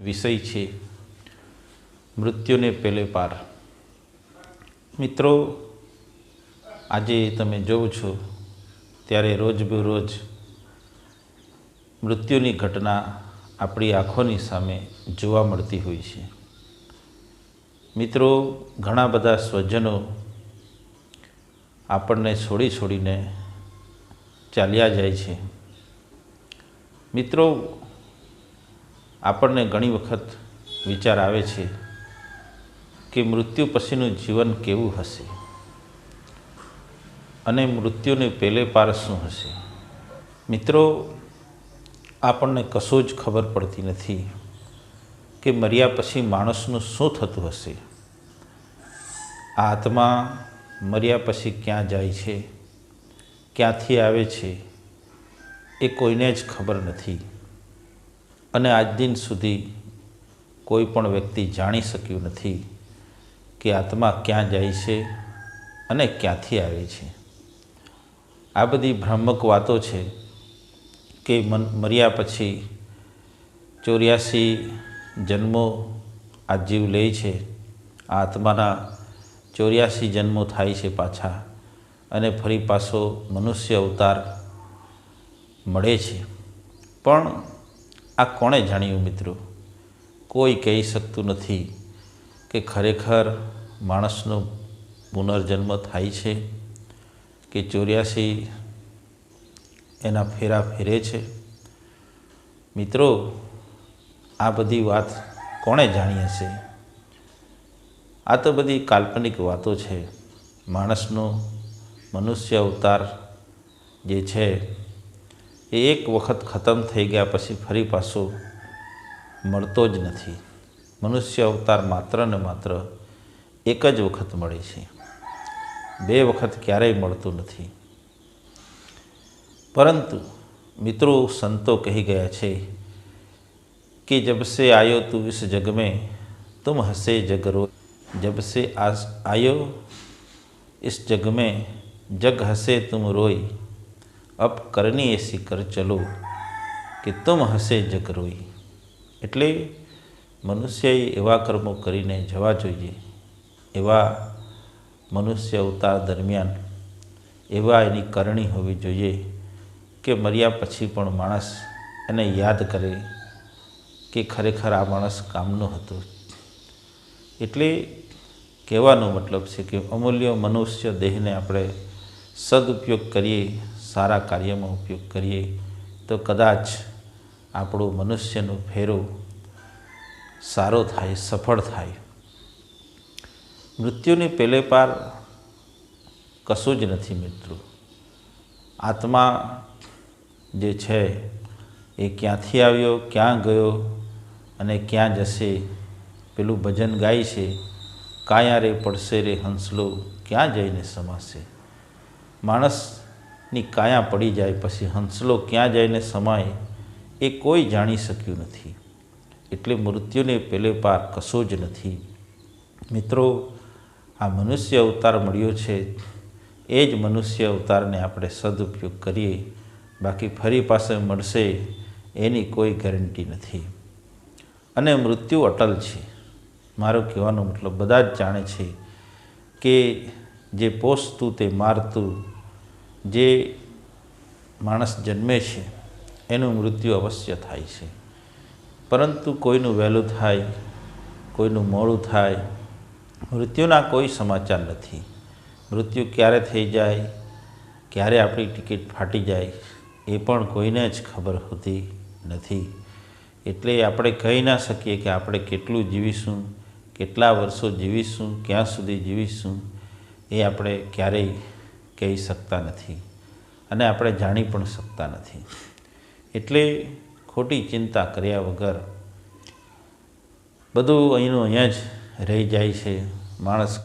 વિષય છે. મૃત્યુને પેલે પાર. મિત્રો, આજે તમે જોઉં છો, ત્યારે રોજબરોજ મૃત્યુની ઘટના આપણી આંખોની સામે જોવા મળતી હોય છે. મિત્રો, ઘણા બધા સ્વજનો આપણને છોડી છોડીને ચાલ્યા જાય છે. મિત્રો આપણને ઘણી વખત વિચાર આવે છે કે મૃત્યુ પછીનું જીવન કેવું હશે? અને મૃત્યુને પેલે પાર શું હશે? મિત્રો, આપણને કશું જ ખબર પડતી નથી કે મર્યા પછી માણસનું શું થતું હશે? આત્મા મર્યા પછી ક્યાં જાય છે? ક્યાંથી આવે છે? એ કોઈને જ ખબર નથી. અને આજ દિન સુધી કોઈ પણ વ્યક્તિ જાણી શક્યું નથી કે આત્મા ક્યાં જાય છે અને ક્યાંથી આવે છે. આ બધી ભ્રામક વાતો છે કે મન મર્યા પછી ચોર્યાસી જન્મો આ જીવ લે છે. આ આત્માના ચોર્યાસી જન્મો થાય છે પાછા અને ફરી પાછો મનુષ્ય અવતાર મળે છે. પણ આ કોણે જાણ્યું મિત્રો? કોઈ કહી શકતું નથી કે ખરેખર માણસનો પુનર્જન્મ થાય છે કે ચોર્યાસી એના ફેરા ફેરે છે? મિત્રો, આ બધી વાત કોણે જાણી હશે? આ તો બધી કાલ્પનિક વાતો છે. માણસનો મનુષ્ય અવતાર જે છે એ એક વખત ખતમ થઈ ગયા પછી ફરી પાછો મળતો જ નથી મનુષ્ય અવતાર માત્ર ને માત્ર એક જ વખત મળે છે બે વખત ક્યારેય મળતું નથી પરંતુ મિત્રો સંતો કહી ગયા છે कि जब से आयो तू इस जग में तुम हंसे जग रो जब से आज आयो इस जग में जग हंसे तुम रोई અપ કરની એસી કર ચલો, કે તુમ હસે જગરોઈ એટલે મનુષ્યએ એવા કર્મો કરીને જવા જોઈએ. એવા મનુષ્ય અવતાર દરમિયાન એવા એની કરણી હોવી જોઈએ, કે મર્યા પછી પણ માણસ એને યાદ કરે, કે ખરેખર આ માણસ કામનો હતો. એટલે કહેવાનો મતલબ છે કે અમૂલ્ય મનુષ્ય દેહને આપણે સદુપયોગ કરીએ સારા કાર્યમાં ઉપયોગ કરીએ, તો કદાચ આપણો મનુષ્યનો ફેરો સારો થાય, સફળ થાય. મૃત્યુની પેલે પાર કશું જ નથી મિત્રો. આત્મા જે છે એ ક્યાંથી આવ્યો, ક્યાં ગયો અને ક્યાં જશે? પેલું ભજન ગાય છે કાયા રે પડશે રે હંસલો, ક્યાં જઈને સમાશે? માણસની કાયા પડી જાય પછી હંસલો ક્યાં જઈને સમાય એ કોઈ જાણી શક્યું નથી. એટલે મૃત્યુને પેલે પાર કશો જ નથી. મિત્રો, આ મનુષ્ય અવતાર મળ્યો છે. એ જ મનુષ્ય અવતારને આપણે સદુપયોગ કરીએ. બાકી ફરી પાસે મળશે એની કોઈ ગેરંટી નથી. અને મૃત્યુ અટલ છે. મારો કહેવાનો મતલબ બધા જ જાણે છે કે જે પોષતું તે મારતું જે માણસ જન્મે છે, એનું મૃત્યુ અવશ્ય થાય છે. પરંતુ કોઈનું વહેલું થાય, કોઈનું મોડું થાય, મૃત્યુના કોઈ સમાચાર નથી. મૃત્યુ ક્યારે થઈ જાય, ક્યારે આપણી ટિકિટ ફાટી જાય, એ પણ કોઈને જ ખબર હોતી નથી. એટલે આપણે કહી ના શકીએ કે આપણે કેટલું જીવીશું, કેટલા વર્ષો જીવીશું, ક્યાં સુધી જીવીશું, એ આપણે ક્યારેય કહી શકતા નથી અને આપણે જાણી પણ શકતા નથી. એટલે ખોટી ચિંતા કર્યા વગર બધું અહીંનું અહીંયા જ રહી જાય છે. માણસ